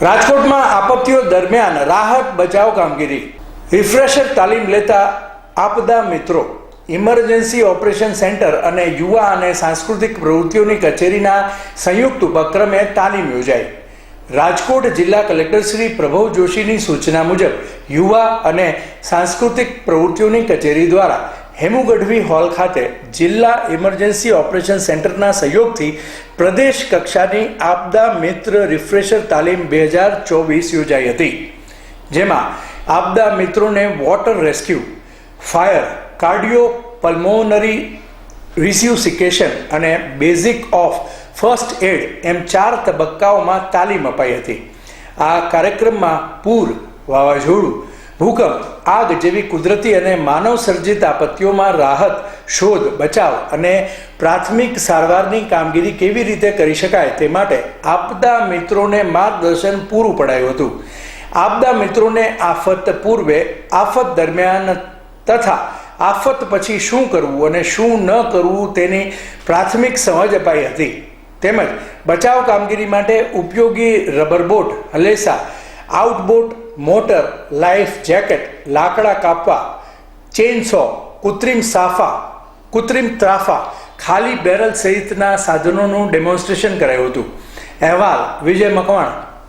રાજકોટમાં આપત્તિઓ દરમિયાન રાહત બચાવ કામગીરી. રિફ્રેશર તાલીમ લેતા આપદા મિત્રો. ઇમરજન્સી ઓપરેશન સેન્ટર અને યુવા અને સાંસ્કૃતિક પ્રવૃત્તિઓની કચેરીના સંયુક્ત ઉપક્રમે તાલીમ યોજાઈ. રાજકોટ જિલ્લા કલેક્ટર શ્રી પ્રભવ જોશીની સૂચના મુજબ યુવા અને સાંસ્કૃતિક પ્રવૃત્તિઓની કચેરી દ્વારા હેમુ ગઢવી હોલ ખાતે જિલ્લા ઇમરજન્સી ઓપરેશન સેન્ટરના સહયોગથી પ્રદેશ કક્ષાની આપદા મિત્ર રિફ્રેશર તાલીમ બે હજાર ચોવીસ યોજાઈ હતી, જેમાં આપદા મિત્રોને water rescue, fire, cardio, pulmonary resuscitation અને બેઝિક ઓફ ફર્સ્ટ એડ એમ ચાર તબક્કાઓમાં તાલીમ અપાઈ હતી. આ કાર્યક્રમમાં પૂર, વાવાઝોડું ભૂકંપ, આગ જેવી કુદરતી અને માનવ સર્જિત આપત્તિઓમાં રાહત, શોધ, બચાવ અને પ્રાથમિક સારવારની કામગીરી કેવી રીતે કરી શકાય તે માટે આપદા મિત્રોને માર્ગદર્શન પૂરું પડાયું હતું. આપદા મિત્રોને આફત પૂર્વે, આફત દરમિયાન તથા આફત પછી શું કરવું અને શું ન કરવું તેની પ્રાથમિક સમજ અપાઈ હતી. તેમજ બચાવ કામગીરી માટે ઉપયોગી રબર બોટ, હલેસા આઉટબોટ મોટર, લાઈફ જેકેટ, લાકડા કાપવા, ચેનસો, કૃત્રિમ સાફા, કૃત્રિમ ત્રાફા, ખાલી બેરલ સહિતના સાધનોનું ડેમોન્સ્ટ્રેશન કરાયું હતું. અહેવાલ, વિજય મકવાણા.